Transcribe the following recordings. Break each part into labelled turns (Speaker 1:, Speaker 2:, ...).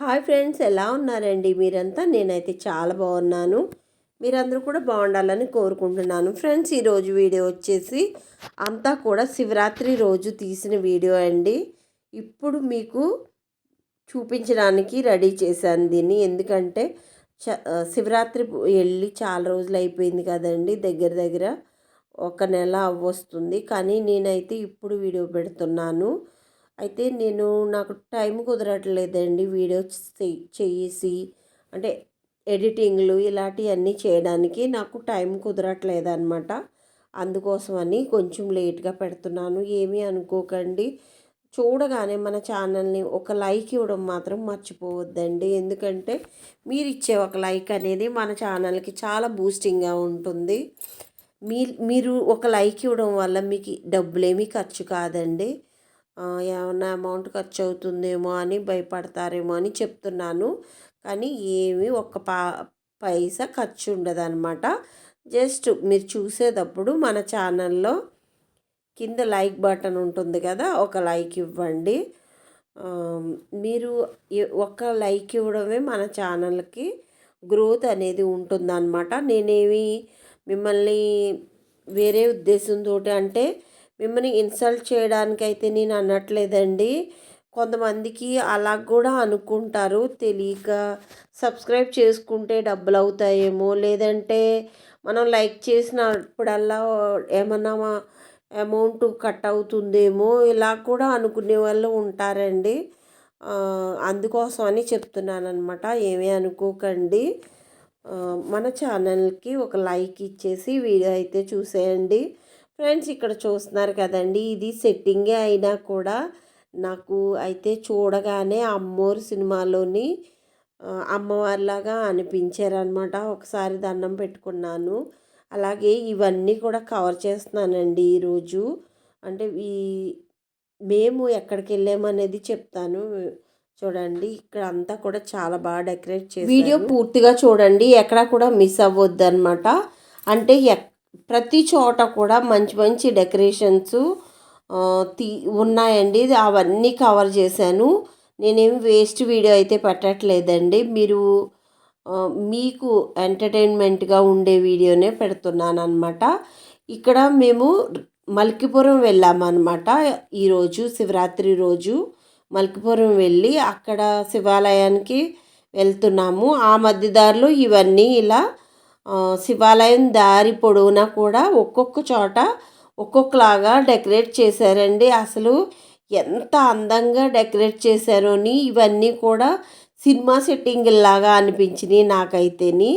Speaker 1: Hi friends ఎలా ఉన్నారండి? మీరంతా? నేనైతే చాలా బాగున్నాను. మీరందరూ కూడా బాగుండాలని కోరుకుంటున్నాను. ఫ్రెండ్స్ ఈరోజు వీడియో వచ్చేసి అంతా కూడా శివరాత్రి రోజు తీసిన వీడియో అండి. ఇప్పుడు మీకు చూపించడానికి రెడీ చేశాను దీన్ని. ఎందుకంటే చ శివరాత్రి వెళ్ళి చాలా రోజులు అయిపోయింది కదండి. దగ్గర దగ్గర ఒక నెల అవ్వొస్తుంది. కానీ నేనైతే ఇప్పుడు వీడియో పెడుతున్నాను. అయితే నేను నాకు టైం కుదరట్లేదండి వీడియో చేసి. అంటే ఎడిటింగ్లు ఇలాంటివన్నీ చేయడానికి నాకు టైం కుదరట్లేదు అనమాట అందుకోసమని కొంచెం లేట్గా పెడుతున్నాను. ఏమీ అనుకోకండి. చూడగానే మన ఛానల్ని ఒక లైక్ ఇవ్వడం మాత్రం మర్చిపోవద్దండి. ఎందుకంటే మీరు ఇచ్చే ఒక లైక్ అనేది మన ఛానల్కి చాలా బూస్టింగ్గా ఉంటుంది. మీ మీరు ఒక లైక్ ఇవ్వడం వల్ల మీకు డబ్బులేమీ ఖర్చు కాదండి. ఏమన్నా అమౌంట్ ఖర్చు అవుతుందేమో అని భయపడతారేమో అని చెప్తున్నాను. కానీ ఏమీ ఒక్క పా పైసా ఖర్చు ఉండదన్నమాట జస్ట్ మీరు చూసేటప్పుడు మన ఛానల్లో కింద లైక్ బటన్ ఉంటుంది కదా ఒక లైక్ ఇవ్వండి. మీరు ఒక లైక్ ఇవ్వడమే మన ఛానల్కి గ్రోత్ అనేది ఉంటుందన్నమాట. నేనేమి మిమ్మల్ని వేరే ఉద్దేశంతో అంటే మిమ్మల్ని ఇన్సల్ట్ చేయడానికైతే నేను అనట్లేదండి. కొంతమందికి అలా కూడా అనుకుంటారు. తెలియక సబ్స్క్రైబ్ చేసుకుంటే డబ్బులు అవుతాయేమో. లేదంటే మనం లైక్ చేసినప్పుడల్లా ఏమన్నా అమౌంట్ కట్ అవుతుందేమో. ఇలా కూడా అనుకునే వాళ్ళు ఉంటారండి. అందుకోసం అని చెప్తున్నాను అనమాట ఏమీ అనుకోకండి. మన ఛానల్కి ఒక లైక్ ఇచ్చేసి వీడియో అయితే చూసేయండి. ఫ్రెండ్స్ ఇక్కడ చూస్తున్నారు కదండి ఇది సెట్టింగే అయినా కూడా నాకు అయితే చూడగానే అమ్మోరు సినిమాలోని అమ్మవారిలాగా అనిపించారనమాట ఒకసారి దండం పెట్టుకున్నాను. అలాగే ఇవన్నీ కూడా కవర్ చేస్తున్నానండి ఈరోజు. అంటే ఈ మేము ఎక్కడికి వెళ్ళామనేది చెప్తాను. చూడండి ఇక్కడ అంతా కూడా చాలా బాగా డెకరేట్ చేసి వీడియో పూర్తిగా చూడండి ఎక్కడ కూడా మిస్ అవ్వద్దు అనమాట అంటే ప్రతి చోట కూడా మంచి మంచి డెకరేషన్స్ తీ ఉన్నాయండి. అవన్నీ కవర్ చేశాను. నేనేం వేస్ట్ వీడియో అయితే పెట్టట్లేదండి. మీరు మీకు ఎంటర్టైన్మెంట్గా ఉండే వీడియోనే పెడుతున్నాను అనమాట ఇక్కడ మేము మల్కిపురం వెళ్ళామన్నమాట. ఈరోజు శివరాత్రి రోజు మల్కిపురం వెళ్ళి అక్కడ శివాలయానికి వెళ్తున్నాము. ఆ మధ్యదారిలో ఇవన్నీ ఇలా శివాలయం దారి పొడవునా కూడా ఒక్కొక్క చోట ఒక్కొక్కలాగా డెకరేట్ చేశారండి. అసలు ఎంత అందంగా డెకరేట్ చేశారోని ఇవన్నీ కూడా సినిమా సెట్టింగ్ లాగా అనిపించినాయి నాకైతేని.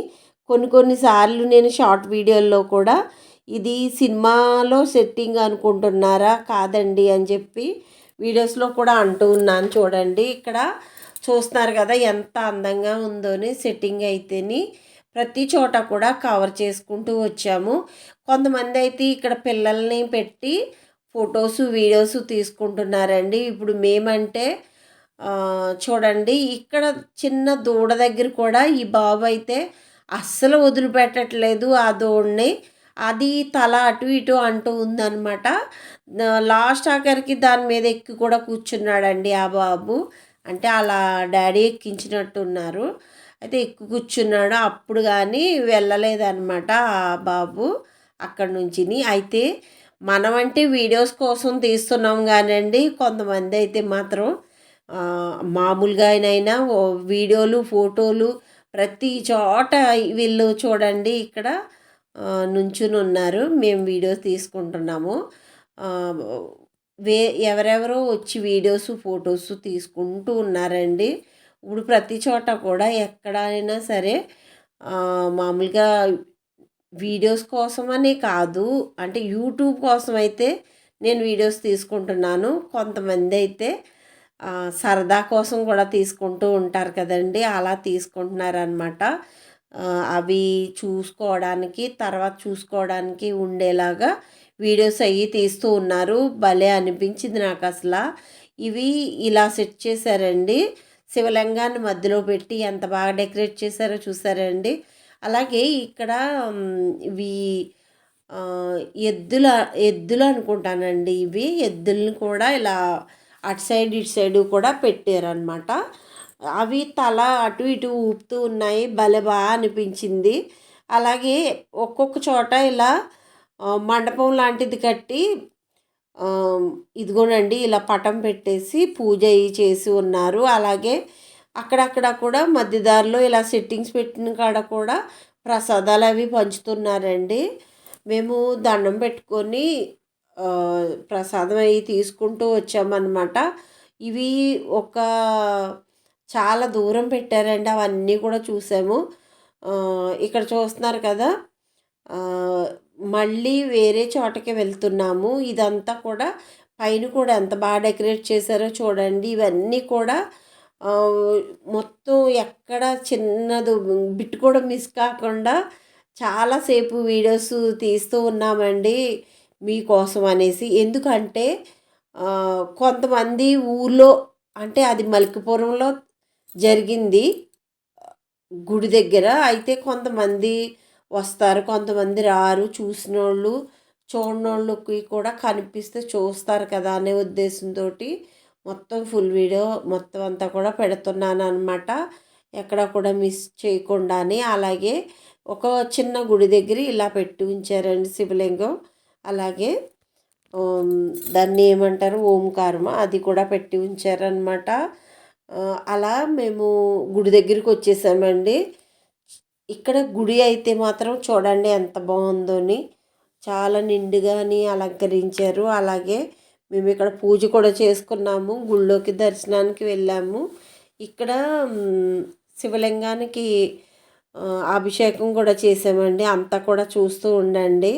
Speaker 1: కొన్ని కొన్నిసార్లు నేను షార్ట్ వీడియోల్లో కూడా ఇది సినిమాలో సెట్టింగ్ అనుకుంటున్నారా కాదండి అని చెప్పి వీడియోస్లో కూడా అంటూ ఉన్నాను చూడండి. ఇక్కడ చూస్తున్నారు కదా ఎంత అందంగా ఉందోని సెట్టింగ్ అయితేని. ప్రతి చోట కూడా కవర్ చేసుకుంటూ వచ్చాము. కొంతమంది అయితే ఇక్కడ పిల్లల్ని పెట్టి ఫొటోస్ వీడియోస్ తీసుకుంటున్నారండి. ఇప్పుడు మేమంటే చూడండి ఇక్కడ చిన్న దూడ దగ్గర కూడా ఈ బాబు అయితే అస్సలు వదిలిపెట్టట్లేదు ఆ దూడని. అది తల అటు ఇటు అంటూ ఉందనమాట లాస్ట్ ఆఖరికి దాని మీద ఎక్కి కూడా కూర్చున్నాడండి ఆ బాబు. అంటే అలా డాడీ ఎక్కించినట్టున్నారు. అయితే ఎక్కువ కూర్చున్నాడు. అప్పుడు కానీ వెళ్ళలేదన్నమాట బాబు అక్కడి నుంచి అయితే మనమంటే వీడియోస్ కోసం తీస్తున్నాం కానండి. కొంతమంది అయితే మాత్రం మామూలుగా అయినా వీడియోలు ఫోటోలు ప్రతి చోట వీళ్ళు చూడండి ఇక్కడ నుంచుని ఉన్నారు. మేము వీడియోస్ తీసుకుంటున్నాము. వే ఎవరెవరో వచ్చి వీడియోస్ ఫొటోస్ తీసుకుంటూ ఉన్నారండి. ఇప్పుడు ప్రతి చోట కూడా ఎక్కడైనా సరే మామూలుగా వీడియోస్ కోసమని కాదు. అంటే యూట్యూబ్ కోసం అయితే నేను వీడియోస్ తీసుకుంటున్నాను. కొంతమంది అయితే సరదా కోసం కూడా తీసుకుంటూ ఉంటారు కదండి. అలా తీసుకుంటున్నారనమాట అవి చూసుకోవడానికి తర్వాత చూసుకోవడానికి ఉండేలాగా వీడియోస్ అవి తీస్తూ ఉన్నారు. భలే అనిపించింది నాకు అసలు ఇవి ఇలా సెట్ చేశారండి. శివలింగాన్ని మధ్యలో పెట్టి ఎంత బాగా డెకరేట్ చేశారో చూసారండి. అలాగే ఇక్కడ ఇవి ఎద్దుల ఎద్దులు అనుకుంటానండి ఇవి. ఎద్దుల్ని కూడా ఇలా అటు సైడ్ ఇటు సైడ్ కూడా పెట్టారనమాట అవి తల అటు ఇటు ఊపుతూ ఉన్నాయి. భలే బాగా అనిపించింది. అలాగే ఒక్కొక్క చోట ఇలా మండపం లాంటిది కట్టి ఇదిగోనండి ఇలా పటం పెట్టేసి పూజ చేసి ఉన్నారు. అలాగే అక్కడక్కడ కూడా మధ్యదారిలో ఇలా సెట్టింగ్స్ పెట్టిన కాడ కూడా ప్రసాదాలు అవి పంచుతున్నారండి. మేము దండం పెట్టుకొని ప్రసాదం అవి తీసుకుంటూ వచ్చామన్నమాట. ఇవి ఒక చాలా దూరం పెట్టారండి అవన్నీ కూడా చూసాము. ఇక్కడ చూస్తున్నారు కదా మళ్ళీ వేరే చోటకి వెళ్తున్నాము. ఇదంతా కూడా పైన కూడా ఎంత బాగా డెకరేట్ చేశారో చూడండి. ఇవన్నీ కూడా మొత్తం ఎక్కడ చిన్నది బిట్ కూడా మిస్ కాకుండా చాలాసేపు వీడియోస్ తీస్తూ ఉన్నామండి మీకోసం అనేసి. ఎందుకంటే కొంతమంది ఊర్లో అంటే అది మలికిపురంలో జరిగింది గుడి దగ్గర. అయితే కొంతమంది వస్తారు. కొంతమంది రారు చూసిన వాళ్ళు చూడనోళ్ళకి కూడా కనిపిస్తే చూస్తారు కదా అనే ఉద్దేశంతో మొత్తం ఫుల్ వీడియో మొత్తం అంతా కూడా పెడుతున్నాను అనమాట ఎక్కడ కూడా మిస్ చేయకుండానే. అలాగే ఒక చిన్న గుడి దగ్గర ఇలా పెట్టి ఉంచారండి శివలింగం. అలాగే దాన్ని ఏమంటారు? ఓంకారం అది కూడా పెట్టి ఉంచారనమాట అలా మేము గుడి దగ్గరికి వచ్చేసామండి. ఇక్కడ గుడి అయితే మాత్రం చూడండి ఎంత బాగుందోని చాలా నిండుగాని అలంకరించారు. అలాగే మేము ఇక్కడ పూజ కూడా చేసుకున్నాము. గుళ్ళోకి దర్శనానికి వెళ్ళాము. ఇక్కడ శివలింగానికి అభిషేకం కూడా చేసామండి. అంతా కూడా చూస్తూ ఉండండి.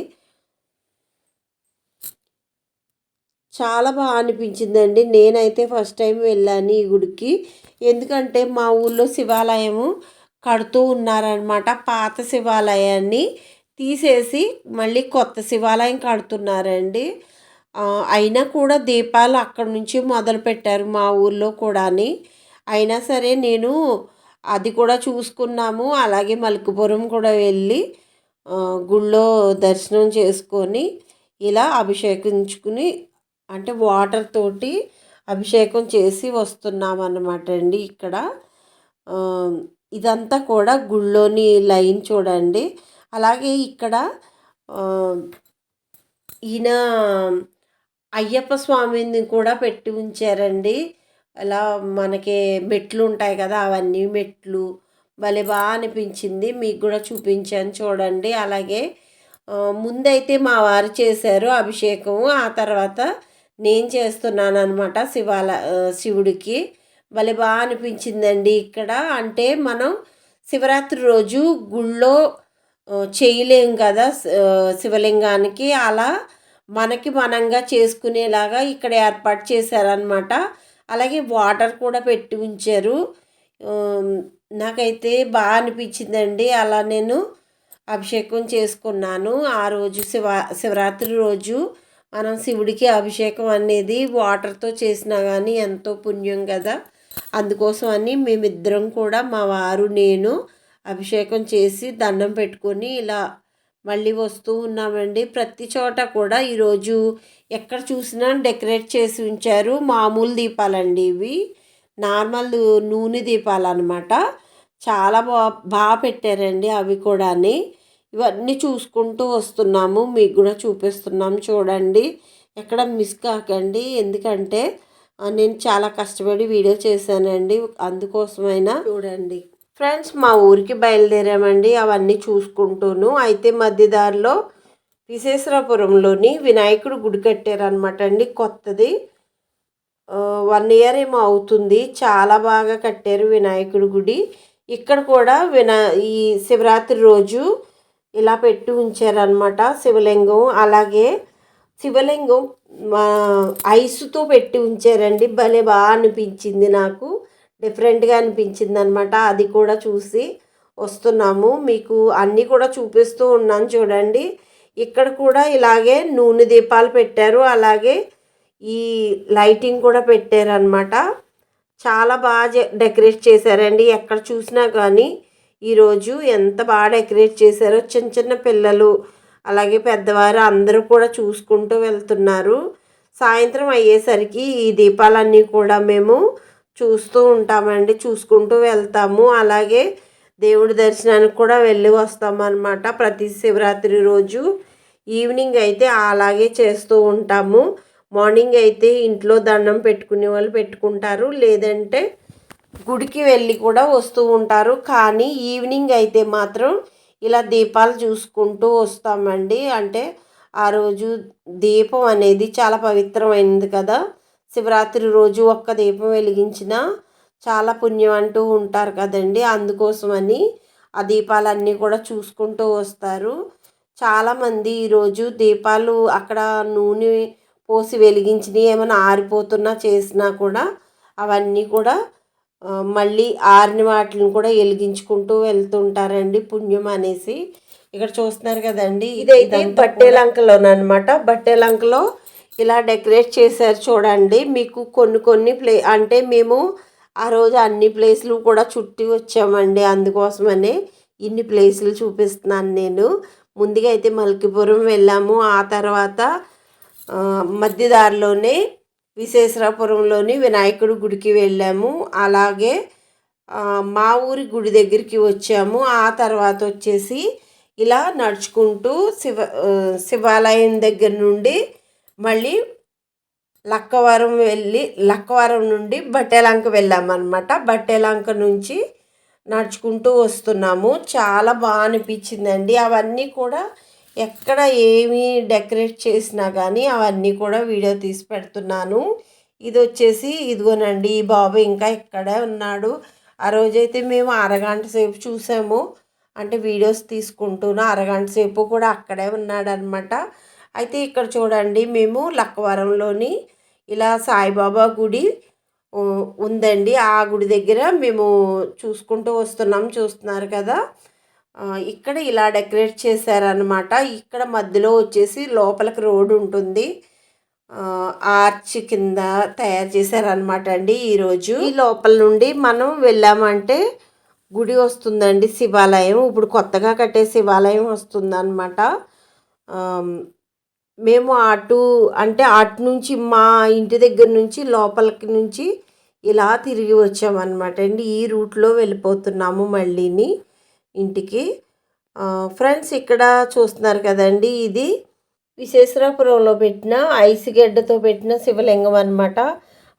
Speaker 1: చాలా బాగా అనిపించిందండి. నేనైతే ఫస్ట్ టైం వెళ్ళాను ఈ గుడికి. ఎందుకంటే మా ఊళ్ళో శివాలయము కడుతూ ఉన్నారనమాట పాత శివాలయాన్ని. తీసేసి మళ్ళీ కొత్త శివాలయం కడుతున్నారండి. అయినా కూడా దీపాలు అక్కడ నుంచి మొదలు పెట్టారు మా ఊళ్ళో కూడాని. అయినా సరే నేను అది కూడా చూసుకున్నాము. అలాగే మలుకుపురం కూడా వెళ్ళి గుళ్ళో దర్శనం చేసుకొని ఇలా అభిషేకించుకుని అంటే వాటర్ తోటి అభిషేకం చేసి వస్తున్నాం అన్నమాట అండి ఇక్కడ. ఇదంతా కూడా గుళ్ళోని లైన్ చూడండి. అలాగే ఇక్కడ ఈయన అయ్యప్ప స్వామిని కూడా పెట్టి ఉంచారండి. అలా మనకి మెట్లు ఉంటాయి కదా అవన్నీ మెట్లు. భలే బాగా అనిపించింది. మీకు కూడా చూపించాను చూడండి. అలాగే ముందైతే మా వారు చేశారు అభిషేకం ఆ తర్వాత నేను చేస్తున్నాను అనమాట శివాల శివుడికి. భలే బాగా అనిపించిందండి ఇక్కడ. అంటే మనం శివరాత్రి రోజు గుళ్ళో చేయలేం కదా శివలింగానికి. అలా మనకి మనంగా చేసుకునేలాగా ఇక్కడ ఏర్పాటు చేశారనమాట అలాగే వాటర్ కూడా పెట్టి ఉంచారు. నాకైతే బాగా అనిపించిందండి. అలా నేను అభిషేకం చేసుకున్నాను. ఆ రోజు శివ శివరాత్రి రోజు మనం శివుడికి అభిషేకం అనేది వాటర్తో చేసినా కానీ ఎంతో పుణ్యం కదా. అందుకోసం అని మేమిద్దరం కూడా మా వారు నేను అభిషేకం చేసి దండం పెట్టుకొని ఇలా మళ్ళీ వస్తూ ఉన్నామండి. ప్రతి చోట కూడా ఈరోజు ఎక్కడ చూసినా డెకరేట్ చేసి ఉంచారు మామూలు దీపాలండి ఇవి. నార్మల్ నూనె దీపాలు అనమాట చాలా బా బాగా పెట్టారండి అవి కూడాని. ఇవన్నీ చూసుకుంటూ వస్తున్నాము. మీకు కూడా చూపిస్తున్నాము. చూడండి. ఎక్కడ మిస్ కాకండి. ఎందుకంటే నేను చాలా కష్టపడి వీడియో చేశానండి. అందుకోసమైనా చూడండి. ఫ్రెండ్స్ మా ఊరికి బయలుదేరామండి. అవన్నీ చూసుకుంటూను. అయితే మధ్యదారిలో విశేశ్వరపురంలోని వినాయకుడు గుడి కట్టారనమాట అండి కొత్తది వన్ ఇయర్ ఏమో అవుతుంది. చాలా బాగా కట్టారు వినాయకుడి గుడి. ఇక్కడ కూడా వినా ఈ శివరాత్రి రోజు ఇలా పెట్టి ఉంచారనమాట శివలింగం. అలాగే శివలింగం మా ఐసుతో పెట్టి ఉంచారండి. భలే బాగా అనిపించింది నాకు. డిఫరెంట్గా అనిపించింది అనమాట అది కూడా చూసి వస్తున్నాము. మీకు అన్నీ కూడా చూపిస్తూ ఉన్నాను చూడండి. ఇక్కడ కూడా ఇలాగే నూనె దీపాలు పెట్టారు. అలాగే ఈ లైటింగ్ కూడా పెట్టారనమాట. చాలా బాగా డెకరేట్ చేశారండి. ఎక్కడ చూసినా కానీ ఈరోజు ఎంత బాగా డెకరేట్ చేశారో చిన్న చిన్న పిల్లలు అలాగే పెద్దవారు అందరూ కూడా చూసుకుంటూ వెళ్తున్నారు. సాయంత్రం అయ్యేసరికి ఈ దీపాలన్నీ కూడా మేము చూస్తూ ఉంటామండి చూసుకుంటూ వెళ్తాము. అలాగే దేవుడి దర్శనానికి కూడా వెళ్ళి వస్తామన్నమాట ప్రతి శివరాత్రి రోజు. ఈవినింగ్ అయితే అలాగే చేస్తూ ఉంటాము. మార్నింగ్ అయితే ఇంట్లో దండం పెట్టుకునే వాళ్ళు పెట్టుకుంటారు. లేదంటే గుడికి వెళ్ళి కూడా వస్తూ ఉంటారు. కానీ ఈవినింగ్ అయితే మాత్రం ఇలా దీపాలు చూసుకుంటూ వస్తామండి. అంటే ఆ రోజు దీపం అనేది చాలా పవిత్రమైనది కదా. శివరాత్రి రోజు ఒక్క దీపం వెలిగించిన చాలా పుణ్యం అంటూ ఉంటారు కదండి. అందుకోసమని ఆ దీపాలన్నీ కూడా చూసుకుంటూ వస్తారు. చాలామంది ఈరోజు దీపాలు అక్కడ నూనె పోసి వెలిగించినవి ఏమైనా ఆరిపోతున్నా చేసినా కూడా అవన్నీ కూడా మళ్ళీ ఆరిన వాటిని కూడా వెలిగించుకుంటూ వెళ్తుంటారండి పుణ్యం అనేసి. ఇక్కడ చూస్తున్నారు కదండి ఇదైతే బట్టేలంకలోనమాట బట్టేలంకలో ఇలా డెకరేట్ చేశారు చూడండి. మీకు కొన్ని కొన్ని ప్లే అంటే మేము ఆ రోజు అన్ని ప్లేస్లు కూడా చుట్టి వచ్చామండి అందుకోసమనే. ఇన్ని ప్లేసులు చూపిస్తున్నాను నేను. ముందుగా అయితే మల్కిపురం వెళ్ళాము. ఆ తర్వాత మధ్యదారిలోనే విశేషరాపురంలోని వినాయకుడి గుడికి వెళ్ళాము. అలాగే మా ఊరి గుడి దగ్గరికి వచ్చాము. ఆ తర్వాత వచ్చేసి ఇలా నడుచుకుంటూ శివ శివాలయం దగ్గర నుండి మళ్ళీ లక్కవరం వెళ్ళి లక్కవరం నుండి బట్టేలంక వెళ్ళామన్నమాట. బట్టేలంక నుంచి నడుచుకుంటూ వస్తున్నాము. చాలా బాగా అనిపించిందండి. అవన్నీ కూడా ఎక్కడ ఏమి డెకరేట్ చేసినా కానీ అవన్నీ కూడా వీడియో తీసి పెడుతున్నాను. ఇది వచ్చేసి ఇదిగోనండి ఈ బాబు ఇంకా ఇక్కడే ఉన్నాడు. ఆ రోజైతే మేము అరగంట సేపు చూసాము. అంటే వీడియోస్ తీసుకుంటూను అరగంట సేపు కూడా అక్కడే ఉన్నాడనమాట. అయితే ఇక్కడ చూడండి మేము లక్కవరంలోని ఇలా సాయిబాబా గుడి ఉందండి. ఆ గుడి దగ్గర మేము చూసుకుంటూ వస్తున్నాం చూస్తున్నారు కదా. ఇక్కడ ఇలా డెకరేట్ చేశారనమాట ఇక్కడ మధ్యలో వచ్చేసి లోపలికి రోడ్డు ఉంటుంది. ఆర్చ్ కింద తయారు చేశారనమాట అండి ఈరోజు ఈ లోపల నుండి మనం వెళ్ళామంటే గుడి వస్తుందండి శివాలయం. ఇప్పుడు కొత్తగా కట్టే శివాలయం వస్తుందన్నమాట. మేము అటు అంటే అటు నుంచి మా ఇంటి దగ్గర నుంచి లోపలికి నుంచి ఇలా తిరిగి వచ్చామన్నమాట అండి. ఈ రూట్లో వెళ్ళిపోతున్నాము మళ్ళీని. ఇంటికి. ఫ్రెండ్స్ ఇక్కడ చూస్తున్నారు కదండి ఇది విశేషరాపురంలో పెట్టిన ఐస్ గడ్డతో పెట్టిన శివలింగం అనమాట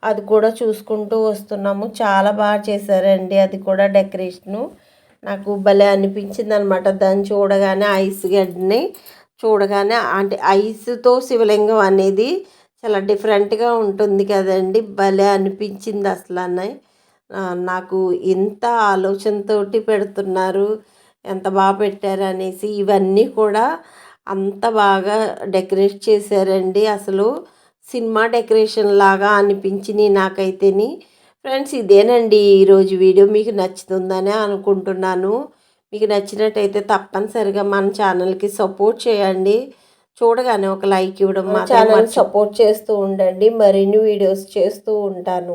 Speaker 1: అది కూడా చూసుకుంటూ వస్తున్నాము. చాలా బాగా చేశారండి అది కూడా డెకరేషను. నాకు భలే అనిపించింది అనమాట దాన్ని చూడగానే ఐస్ గడ్డని చూడగానే అంటే ఐస్తో శివలింగం అనేది చాలా డిఫరెంట్గా ఉంటుంది కదండి. భలే అనిపించింది అసలు అన్నయ్య నాకు ఎంత ఆలోచనతోటి పెడుతున్నారు ఎంత బాగా పెట్టారు అనేసి ఇవన్నీ కూడా అంత బాగా డెకరేట్ చేశారండి. అసలు సినిమా డెకరేషన్ లాగా అనిపించింది నాకైతేని. ఫ్రెండ్స్ ఇదేనండి ఈరోజు వీడియో. మీకు నచ్చుతుందని అనుకుంటున్నాను. మీకు నచ్చినట్టయితే తప్పనిసరిగా మన ఛానల్కి సపోర్ట్ చేయండి. చూడగానే ఒక లైక్ ఇవ్వడం మా ఛానల్ సపోర్ట్ చేస్తూ ఉండండి. మరిన్ని వీడియోస్ చేస్తూ ఉంటాను.